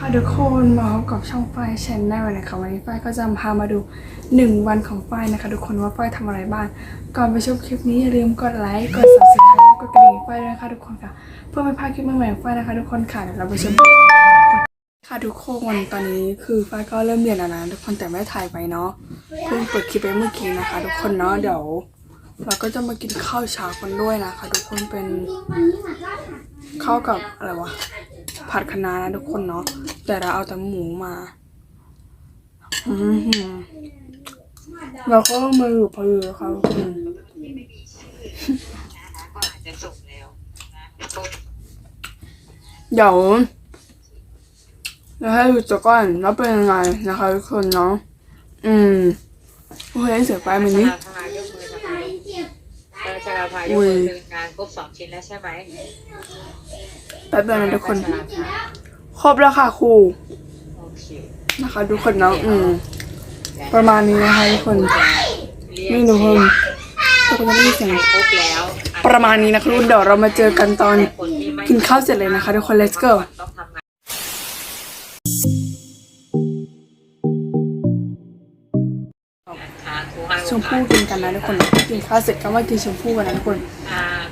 ค่ะทุกคนมาพบกับช่องไฟแชแนลนะคะวันนี้ไฟก็จะพามาดู 1 วันของไฟนะคะ ทุกคนว่าไฟทำอะไรบ้างก่อนไปชมคลิปนี้อย่าลืมกดไลค์กด subscribe และกดกระดิ่งไฟด้วยนะคะทุกคนค่ะ เพื่อไม่พลาดคลิปใหม่ๆของไฟนะคะ ทุกคนค่ะเดี๋ยวเราไปชมค่ะทุกคนตอนนี้คือไฟก็เริ่มเรียนแล้วนะทุกคนแต่ไม่ถ่ายไปเนาะเพิ่งเปิดคลิปไปเมื่อกี้นะคะ ทุกคนเนาะเดี๋ยวเราก็จะมากินข้าวเช้ากันด้วยนะคะ ทุกคนเป็นข้าวกับอะไรวะ ผัดคะน้านะทุกคนเนาะแต่เราเอาแต่หมูมาอือหือเราก็มาอยู่พอดีค่ะทุกคนก็อาจจะสุกแล้วนะต้มเดี๋ยวเราให้ดูตัวก่อนแล้วเป็นยังไงนะคะทุกคนเนาะอืมโอเคเสียไปมันนี้ชาลาพายกมือทำไมเออชาลาพายกมือคืองานครบสองชิ้นแล้วใช่ไหม แป๊บเดียวนะทุกคนชาลาพาครบแล้วค่ะครูโอเคนะคะทุกคนเนาะอืม ประมาณนี้นะคะทุกคนเรียนี่กทุกคนทุกคนจะได้ยินเสียงครบแล้ว ประมาณนี้นะคะทุกคนเดี๋ยวเรามาเจอกันตอนคนที่ไม่กินข้าวเสร็จเลยนะคะทุกคน let's go ต้องทำงานค่ะครูให้ชมพู่กินกันนะทุกคนกินข้าวเสร็จก็มากินชมพู่กันนะทุกคน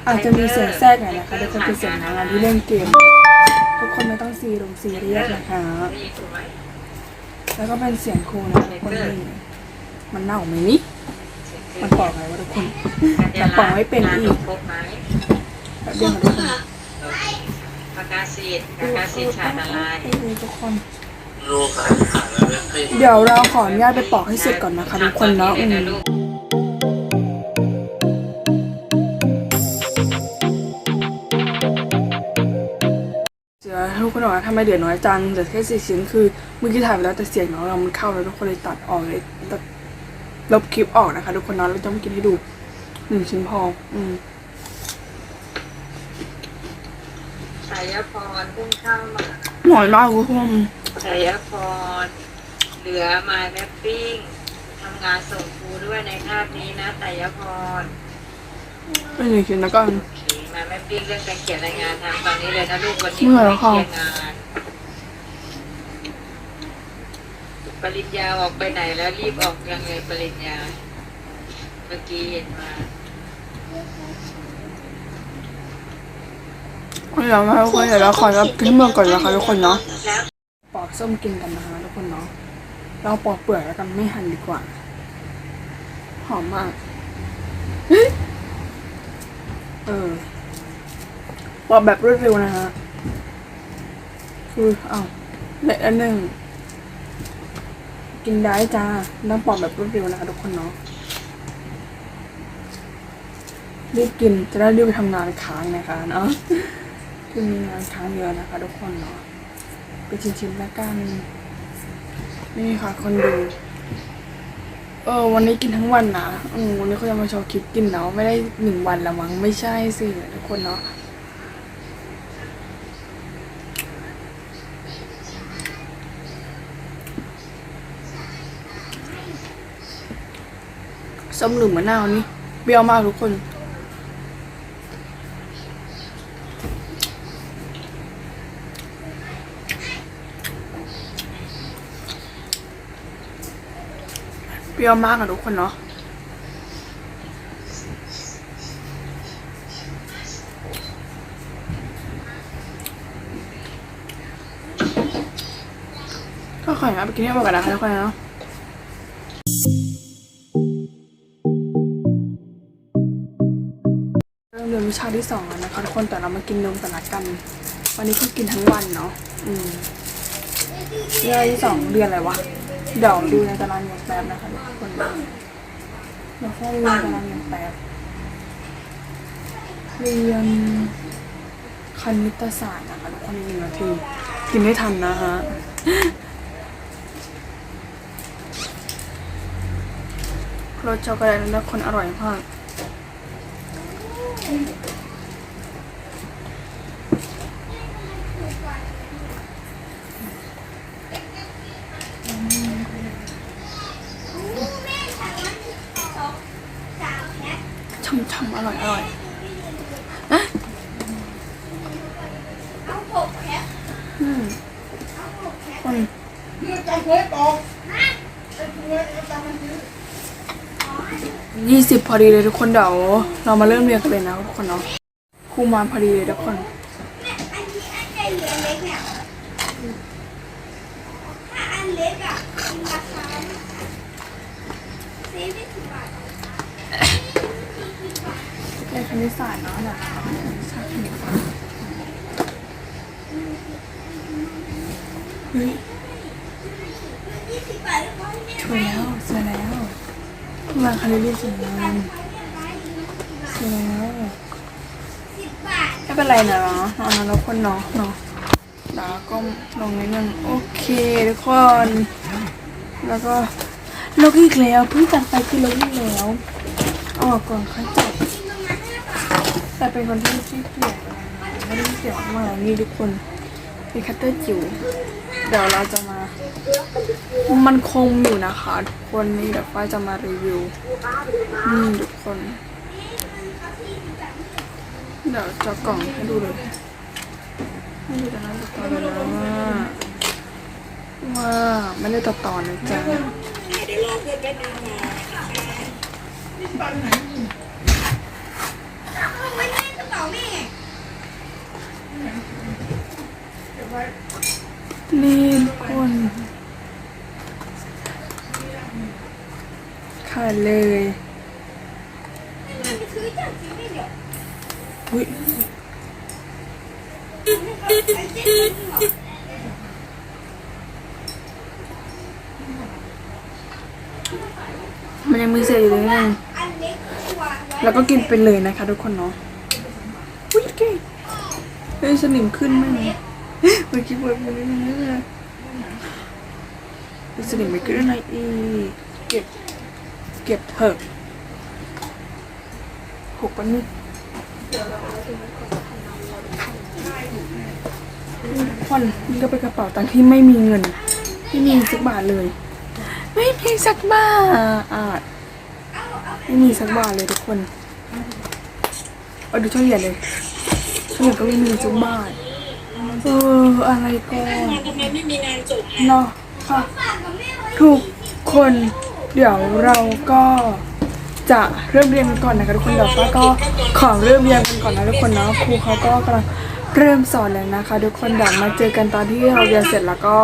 อ่าอาจจะมีเสียงแทรกหน่อยนะคะทุกคนเป็นเสียงนางงานที่เล่นเกม ทุกคนไม่ต้องซีลงซีเรียสนะคะได้ยินครูไหมแล้วก็เป็นเสียงครูนะทุกคนนี่มันเน่าไหมนี่มันปอกไงวะทุกคนแต่ปอกไม่เป็นอีกครบไหมแบบเดียวกับทุกคนปากกาซีดปากกาซีดฉาดอะไรดูทุกคนเดี๋ยวเราขออนุญาตไปปอกให้เสร็จก่อนนะคะทุกคนเนาะ อืมลูกเดี๋ยวทุกคนบอกว่าทำไมเดือดน้อยจังแต่แค่สี่ชิ้นคือเมื่อกี้ถ่ายไปแล้วแต่เสียงน้องเรามันเข้าแล้วทุกคนเลยตัดออกเลยตัดลบคลิปออกนะคะ ทุกคนเนาะเราจะไม่กินให้ดูหนึ่งชิ้นพออืมสายพรพุ่งเข้ามาหน่อยมากทุกคนสายพรเหลือมาแมปปิ้งทำงานส่งครูด้วยในคาบนี้นะสายพรเป็นหนึ่งชิ้นแล้วก็ โอเคมาแมปปิ้งเรื่องการเขียนรายงานทำตอนนี้เลยนะลูกวันนี้เมื่อยแล้วค่ะเขียนงานปริญญาออกไปไหนแล้วรีบออกยังไงปริญญา เมื่อกี้เห็นมาเดี๋ยวนะคะทุกคนเดี๋ยวเราขอรับที่เมืองก่อนนะคะทุกคนเนาะแล้วปอกส้มกินกันนะคะทุกคนเนาะเราปอกเปลือกแล้วกันไม่หั่นดีกว่า หอมมากเฮ้ยเออ ปอกแบบรวดเร็วนะคะคืออ้าวเละอันหนึ่ง กินได้จ้าต้องปอกแบบรวดเร็วนะคะทุกคนเนาะรีบกินจะได้รีบไปทำงานค้างนะคะเนาะคือมีงานค้างเยอะนะคะ ทุกคนเนาะไปชิมๆแล้วกัน นี่ค่ะ คนดู เออ วันนี้กินทั้งวันนะอืมวันนี้เขาจะมาโชว์คลิปกินเนาะไม่ได้หนึ่งวันละมั้งไม่ใช่สิทุกคนเนาะ ส้มหรือมะนาวนี่เปรี้ยวมากทุกคน เปรี้ยวมากอะทุกคนเนาะก็ขออนุญาตไปกินให้หมดกันนะคะทุกคนเนาะ เริ่มเรียนวิชาที่สองแล้วนะคะทุกคนแต่เรามากินนมแต่ละกัน วันนี้ก็กินทั้งวันเนาะอืมเรียนที่สองเรียนอะไรวะเดี๋ยวดูในตารางอย่างแป๊บนะคะทุกคนเดี๋ยวแค่ดูในตารางอย่างแป๊บเรียนคณิตศาสตร์นะคะทุกคนหนึ่งนาทีกินไม่ทันนะฮะรสช็อกโกแลตแล้วคนอร่อยมาก Thank you. พอดีเลยทุกคนเดี๋ยวเรามาเริ่มเรียนกันเลยนะทุกคนเนาะครูมาพอดีเลยทุกคนอันนี้อันใหญ่หรืออันเล็กเนี่ยถ้าอันเล็กอะมีราคาเซฟได้สิบบาทเรียนคณิตศาสตร์เนาะนะคณิตศาสตร์คณิตศาสตร์เฮ้ยยี่สิบบาทแล้วก็ไม่ช่วยแล้วสวยแล้ว วางคาลิเรียนสวยงามสวยแล้วไม่เป็นไรนะเนาะเอานะทุกคนเนาะเนาะแล้วก็ลงนิดนึงโอเคทุกคน แล้วก็ลกอีกแล้วเพิ่งตัดไปคือลกอีกแล้ว ออกก่อนค่อยจัดแต่เป็นคนที่ขี้เกียจไม่ได้เกียจมากนี่ทุกคนมีคัตเตอร์จิ๋วเดี๋ยวเราจะมา มันคงอยู่นะคะทุกคนนี่เดี๋ยวฝ้ายจะมารีวิวนี่ทุกคน เดี๋ยวจะกล่องให้ดูเลยให้ดูแต่นั้นตัดต่อเลยนะว่าว่าไม่ได้ตัดต่อนะจ๊ะเดี๋ยวรอเพื่อนแป๊บนึงมานี่ทุกคน ขาดเลยอุ้ยมันยังมีเศษอยู่เลยนึงอันเล็กกว่าแล้วก็กินไปเลยนะคะทุกคนเนาะอุ้ยเก่งเฮ้ยสนิมขึ้นไหมเนี่ยเมื่อกี้ปวดไปนิดนึงนะสนิมไม่ขึ้นอะไรอีกเก็บ เก็บเถอะหกปันนี่ผ่อนนี่ก็เป็นกระเป๋าตังค์ที่ไม่มีเงิน ไม่มีสักบาทเลย ไม่มีสักบาทไม่มีสักบาทเลยทุกคนเอาดูช่องเหรียญเลยช่องเหรียญก็ไม่มีสักบาทเอออะไรก็ทำไมไม่มีงานจบฮะเนาะค่ะฝากกับแม่ไว้ทุกคน เดี๋ยวเราก็จะเริ่มเรียนกันก่อนนะคะทุกคนเดี๋ยวป้าก็ขอเริ่มเรียนกันก่อนนะทุกคนเนาะครูเขาก็กำลังเริ่มสอนแล้วนะคะ ทุกคนเดี๋ยวมาเจอกันตอนที่เราเรียนเสร็จแล้วก็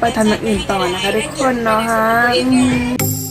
ไปทำอย่างอื่นต่อนะคะ ทุกคนเนาะฮะ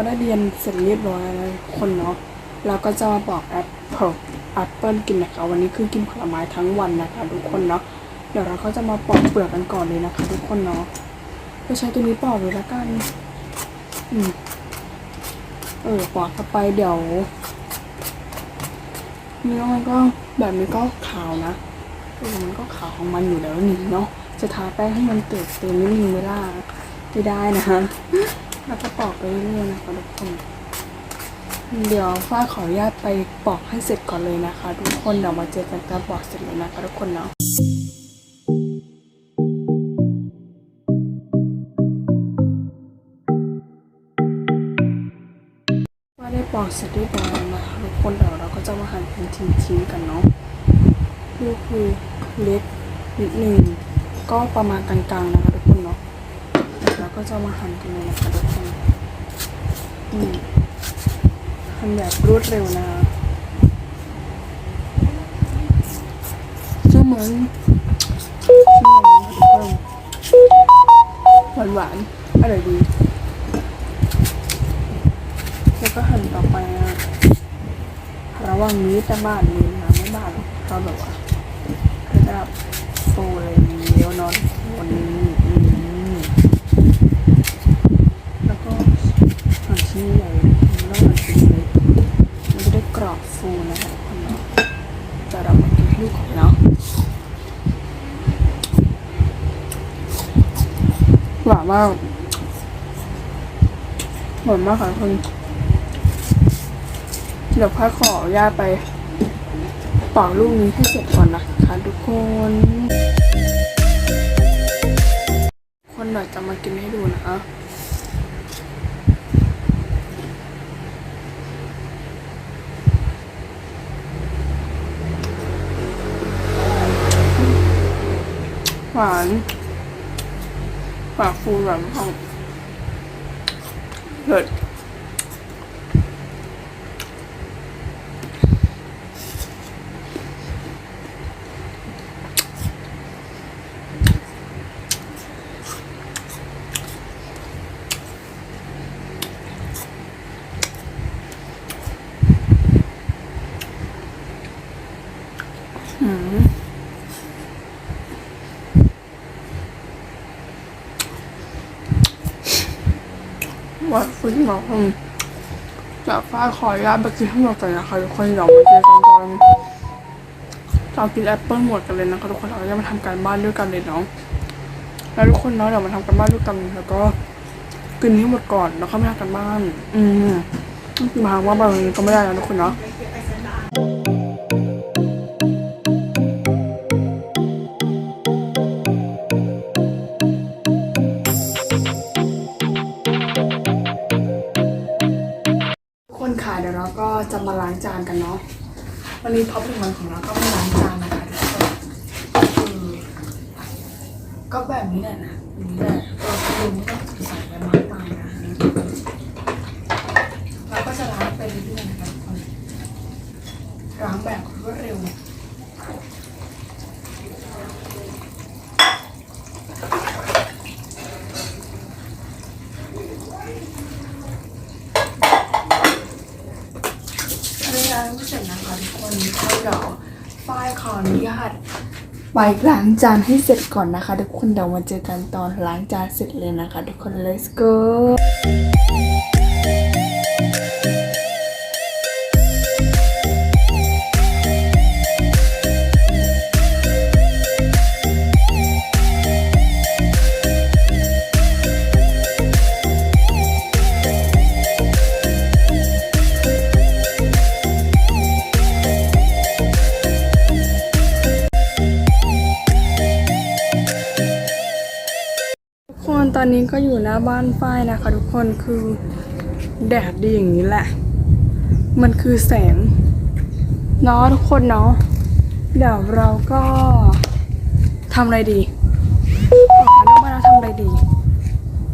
ก็ได้เรียนเสร็จเรียบร้อยแล้วคนเนาะเราก็จะมาบอกแอปเปิลแอปเปิลกินนะคะ วันนี้คือกินผลไม้ทั้งวันนะคะทุกคนเนาะเดี๋ยวเราก็จะมาปอกเปลือกกันก่อนเลยนะคะ ทุกคนเนาะก็ใช้ตัวนี้ปอกเลยละกัน อืมเออปอกเข้าไปเดี๋ยวเนื้อมันก็แบบนี้ก็ขาวนะเออมันก็ขาวของมันอยู่แล้วนี่เนาะจะทาแป้งให้มันเติมเต็มนิดนึงไม่ได้ไม่ได้นะคะ แล้วก็ปอกไปเรื่อยๆนะคะทุกคน เดี๋ยวฝ้าขออนุญาตไปปอกให้เสร็จก่อนเลยนะคะ ทุกคนเดี๋ยวมาเจอกันตอนปอกเสร็จเลยนะคะทุกคนเนาะว่าได้ปอกเสร็จเรียบร้อยแล้วนะคะทุกคนเดี๋ยวเราก็จะมาหั่นเป็นชิ้นๆกันเนาะนี่คือเล็กนิดนึงก็ประมาณกลางๆนะคะทุกคนเนาะแล้วก็จะมาหั่นกันเลยนะคะทุก คนอืมหั่นแบบรวดเร็วนะคะชื่อเหมือนชื่อเหมือนทุกคนหวานหวานๆอร่อยดี แล้วก็หั่นต่อไปนะระหว่างนี้แต่บ้านนี้นะไม่บ้านหรอกเราแบบว่าระดับโฟเลยเลี้ยวนอนวันนี้อืม แล้วก็หั่นชิ้นใหญ่แล้วหั่นชิ้นเล็กมันจะได้กรอบฟูนะคะทุกคนเนาะจะเรามากินลูกของเนาะ หวาน มากหวานมากค่ะทุกคนเดี๋ยวพ่อขอญาตไปปอกลูกนี้ให้เสร็จก่อนนะคะทุกคน คนเดี๋ยจะมากินให้ดูนะคะหวาน ปากฟูหวานมากเผ็ดอืม ว่าคุณหมอคงจะฟ้าขออนุญาตไปกินให้หมดก่อนนะคะทุกคนเดี๋ยวมาเจอกันตอนเรากินแอปเปิ้ลหมดกันเลยนะคะทุกคนเราจะมาทำการบ้านด้วยกันเลยเนาะแล้วทุกคนเนาะเดี๋ยวมาทำการบ้านด้วยกันแล้วก็กินให้หมดก่อนแล้วก็มาทำการบ้าน อืมคือมาว่าบางก็ไม่ได้นะทุกคนเนาะาล้างจานกันเนาะ วันนี้ท็อปหนึ่งวันของเราก็ไม่ล้างจานนะคะทุกคนก็แบบนี้แหละนะนี่แหละเออคุณไม่ต้องใส่อะไรมากมายนะเราก็จะล้างไปเรื่อยๆนะคะทุกคนล้างแบบรวดเร็ว ภรรยาไม่เสร็จนะคะทุกคนก็เดี๋ยวฝ้ายขออนุญาต ไปล้างจานให้เสร็จก่อนนะคะ ทุกคนเดี๋ยวมาเจอกันตอนล้างจานเสร็จเลยนะคะ ทุกคน let's go ก็อยู่หน้าบ้านฝ้ายนะคะทุกคนคือแดดดีอย่างนี้แหละ มันคือแสงเนาะทุกคนเนาะเดี๋ยวเราก็ทำอะไรดีออกมาหน้าบ้านแล้วทำอะไรดี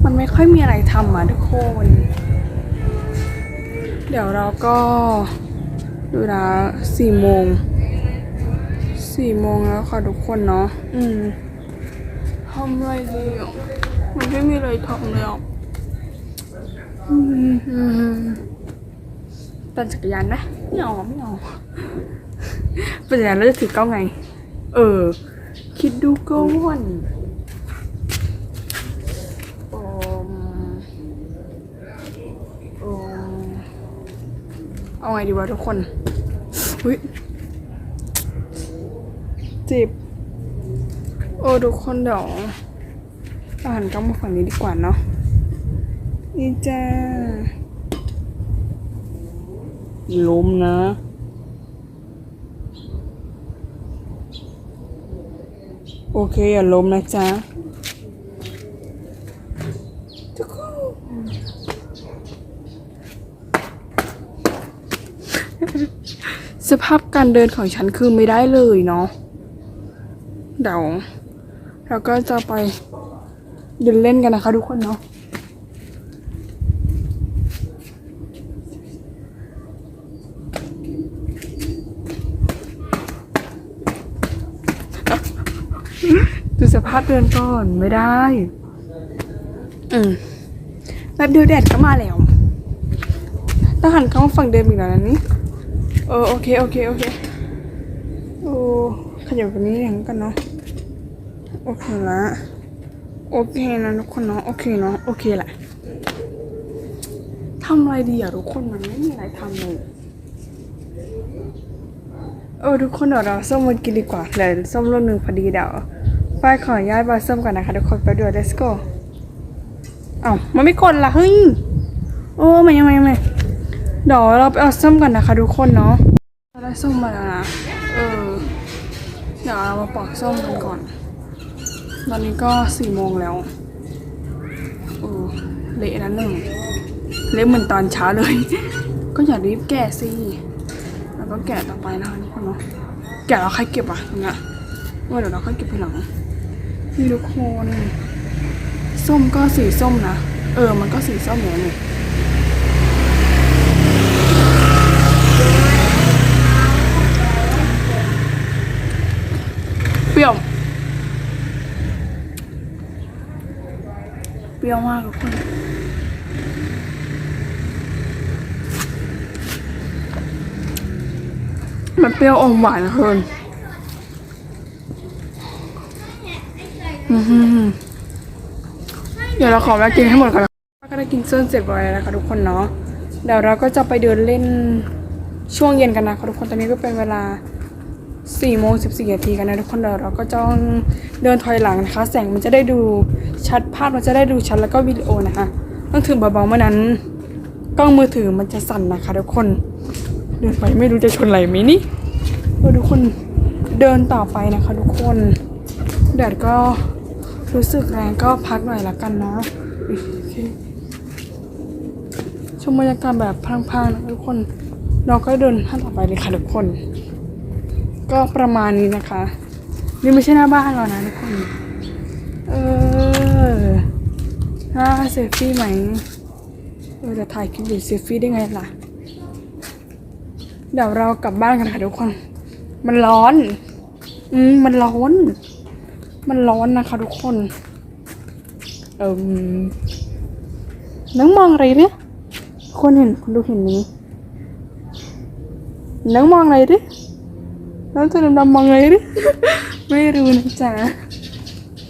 มันไม่ค่อยมีอะไรทำอะทุกคน เดี๋ยวเราก็ดูนะสี่โมงสี่โมงแล้วค่ะทุกคนเนาะ อืมทำอะไรดีอะ ไม่มีอะไรทำเลยอะอืมอืมปั่นจักรยานนะไม่เอาไม่เอาปั่นจักรยานแล้วจะถือกล้องไง เออ คิดดูก่อนอมอมเอาไงดีวะทุกคนอุ้ยจิบโอ้ทุกคนเดี๋ยว เราหันกล้องมาฝั่งนี้ดีกว่าเนาะนี่จ้าล้มนะโอเคอย่าล้มนะจ๊ะทุกคนสภาพการเดินของฉันคือไม่ได้เลยเนาะเดี๋ยวเราก็จะไป เดินเล่นกันนะคะทุกคนเนาะดูสภาพเดินก่อนไม่ได้ อืมแป๊บเดียวแดดก็มาแล้วต้องหันเข้าฝั่งเดิมอีกแล้วนะนี่เออโอเคโอเคโอเคโอ้ขยับแบบนี้อย่างกันเนาะโอเคละ โอเคนะทุกคนเนาะโอเคเนาะโอเคแหละทำอะไรดีอะทุกคนมันไม่มีอะไรทำเลยเออทุกคนเดี๋ยวเราส้มมากินดีกว่าเหลือส้มรสหนึ่งพอดีเดี๋ยวฝ้ายขออนุญาตบาส้มก่อนนะคะทุกคนไปดู let's go เอ้ามันไม่กดละเฮ้ยโอ้ไม่ไม่ไม่เดี๋ยวเราไปเอาส้มกันนะคะทุกคนเนาะเราได้ส้มมาแล้วนะเออเดี๋ยวเรามาปอกส้มกันก่อน ตอนนี้ก็สี่โมงแล้วโอ้เละนะหนึ่งเละเหมือนตอนเช้าเลย ก็อย่ารีบแกะสิแล้วก็แกะต่อไปนะคะทุกคนเนาะแกะแล้วใครเก็บอะตรงเนี้ยว่าเดี๋ยวเราค่อยเก็บทีหลังนี่ทุกคนส้มก็สีส้มนะเออ มันก็สีส้มเหมือนนี่เปรี้ยว เปรี้ยวมากทุกคนมันเปรี้ยวอมหวานนะเพื่อนเดี๋ยวเราขอแวะกินให้หมดก่อนนะก็ได้กินเส้นเสร็จไปแล้วนะคะทุกคนเนาะ เดี๋ยวเราก็จะไปเดินเล่นช่วงเย็นกันนะคะทุกคน ตอนนี้ก็เป็นเวลา 4โมง14นาทีกันนะทุกคนเดี๋ยวเราก็จะต้องเดินถอยหลังนะคะ แสงมันจะได้ดูชัดภาพมันจะได้ดูชัดแล้วก็วิดีโอนะคะต้องถือเบาๆเมื่อนั้น กล้องมือถือมันจะสั่นนะคะทุกคน เดินไปไม่รู้จะชนอะไรไหมนี่เออทุกคนเดินต่อไปนะคะ ทุกคนแดดก็รู้สึกแรงก็พักหน่อยละกันนะโอเคชมบรรยากาศแบบพลางๆนะทุกคน เราก็เดินท่านต่อไปเลยค่ะทุกคน ก็ประมาณนี้นะคะ นี่ไม่ใช่หน้าบ้านเรานะทุกคน เออหน้าเซลฟี่ไหมเออจะถ่ายคลิปหรือเซลฟี่ได้ไงล่ะ เดี๋ยวเรากลับบ้านกันค่ะทุกคน มันร้อน อืมมันร้อน มันร้อนนะคะทุกคน เอิมนังมองอะไรเนี่ยคนเห็นคุณดูเห็นนี้นังมองอะไรดิ น้องตัวดำๆมองอะไรดิไม่รู้นะจ๊ะ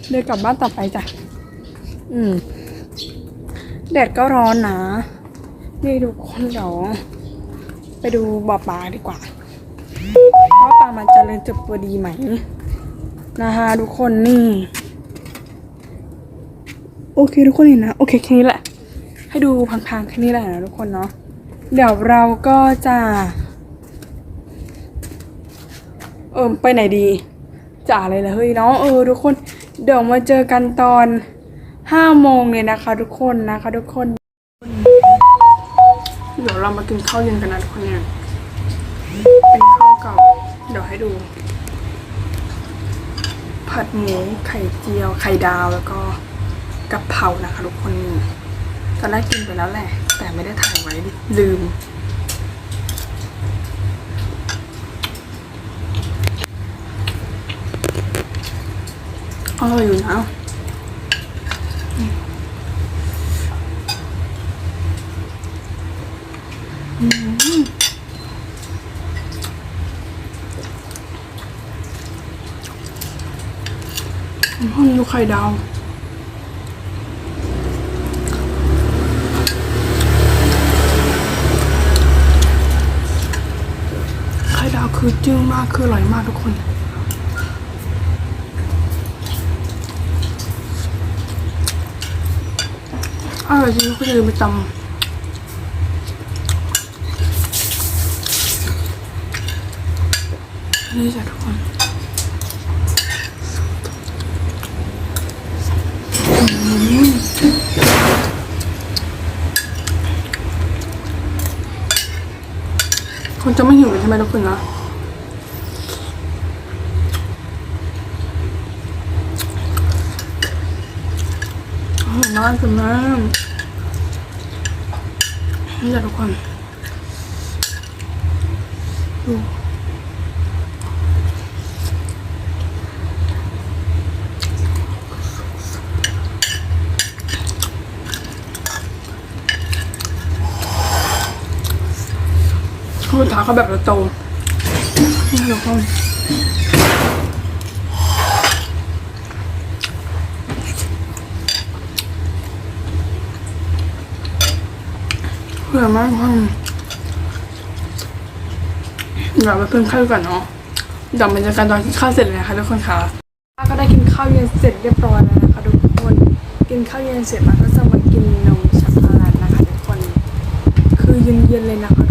เดินกลับบ้านต่อไปจ้ะอืมแดดก็ร้อนนะนี่ทุกคนเดี๋ยวไปดูบ่อปลาดีกว่าว่าปลามันเจะเริญเติบโตดีไหมนะคะทุกคนนี่ โอเคทุกคนเห็นนะ โอเคแค่นี้แหละ ให้ดูพังๆแค่นี้แหละนะทุกคนเนาะเดี๋ยวเราก็จะ เออไปไหนดีจะอะไรล่ะเฮ้ยเนาะเออทุกคนเดี๋ยวมาเจอกันตอนห้าโมงเลยนะคะ ทุกคนนะคะ ทุกคน เดี๋ยวเรามากินข้าวเย็นกันนะทุกคนเนี่ยเป็นข้าวเก่า เดี๋ยวให้ดู ผัดหมูไข่เจียว ไข่ดาวแล้วก็กะเพรานะคะ ทุกคนตอนแรกกินไปแล้วแหละ แต่ไม่ได้ถ่ายไว้ลืม อร่อยอยู่นะห้องดูไข่ดาวไข่ดาวคือจึ้งมากคืออร่อยมากทุกคน อร่อยจริงก็จะลืมไปตำนี่จ้ะทุกคนคุณจะไม่หิวเลยใช่ไหมทุกคนนะ อร่อยมาคุณแม่นี่จ้ะทุกคนดูคุณถาเขาแบบโตนี่แหละทุกคน ร่อยากค่ะเดี๋ยวไปเพิ่มข้าวก่อนเนาะเดี๋ยวบรรยากาศตอนกินข้าวเสร็จเลยค่ะทุกคนค่ะก็ได้กินข้าวเย็นเสร็จเรียบร้อยแล้วนะคะทุกคน กินข้าวเย็นเสร็จมาก็จะมากินนมช็อกโกแลตนะคะทุกคน คือเย็นๆเลยนะคะ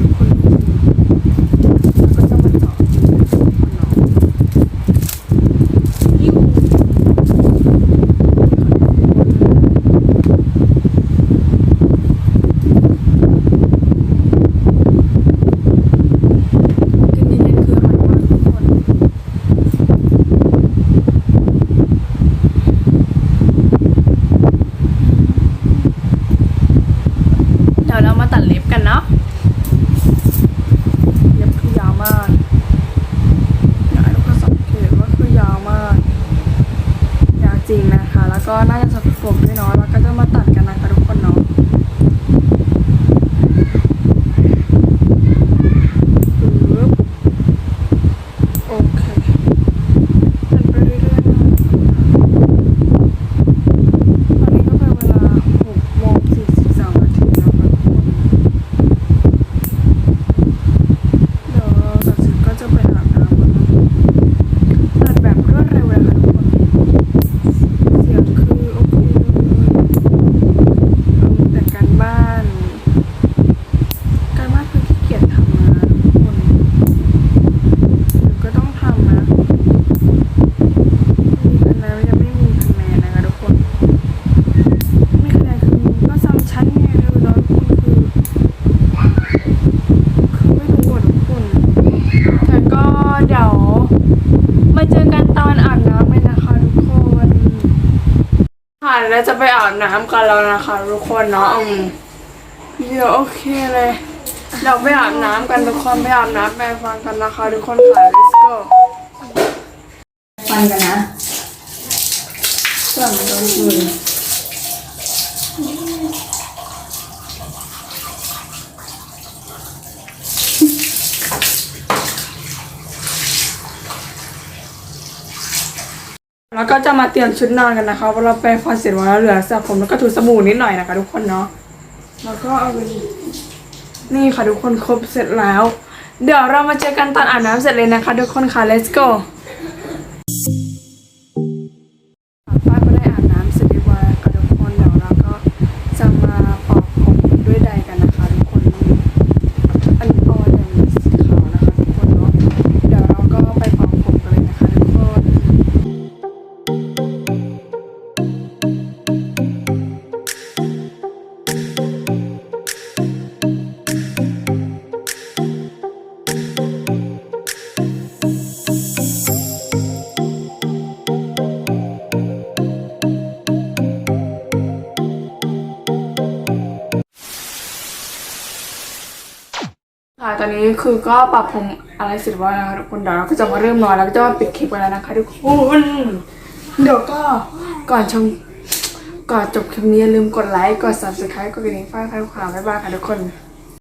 น้ำกันแล้วนะคะทุกคนเนาะอืมเดี๋ยวโอเคเลยเดี๋ยวไปอาบน้ำกันทุกคนไปอาบน้ำไปฟังกันนะคะทุกคนค่ะ let's go ฟันกันนะเพื่อมันโดน แล้วก็จะมาเตรียมชุดนอนกันนะคะเพราะเราไปฟันเสร็จวันแล้วเหลือสระผมแล้วก็ถูสบู่นิดหน่อยนะคะทุกคนเนาะแล้วก็เอาไปนี่ค่ะทุกคนครบเสร็จแล้ว เดี๋ยวเรามาเจอกันตอนอาบน้ำเสร็จเลยนะคะ ทุกคนค่ะ let's go นี้คือก็ปรับผมอะไรเสร็จแล้วนะคะทุกคนเดี๋ยวเราก็จะมาเริ่มนอนแล้วก็จะมาปิดคลิปกันแล้วนะคะทุกคนเดี๋ยวก็ก่อนชมก่อนจบคลิปนี้อย่าลืมกดไลค์กด subscribe กดกระดิ่งไฟล์ใครขวาบ๊ายบายค่ะทุกคน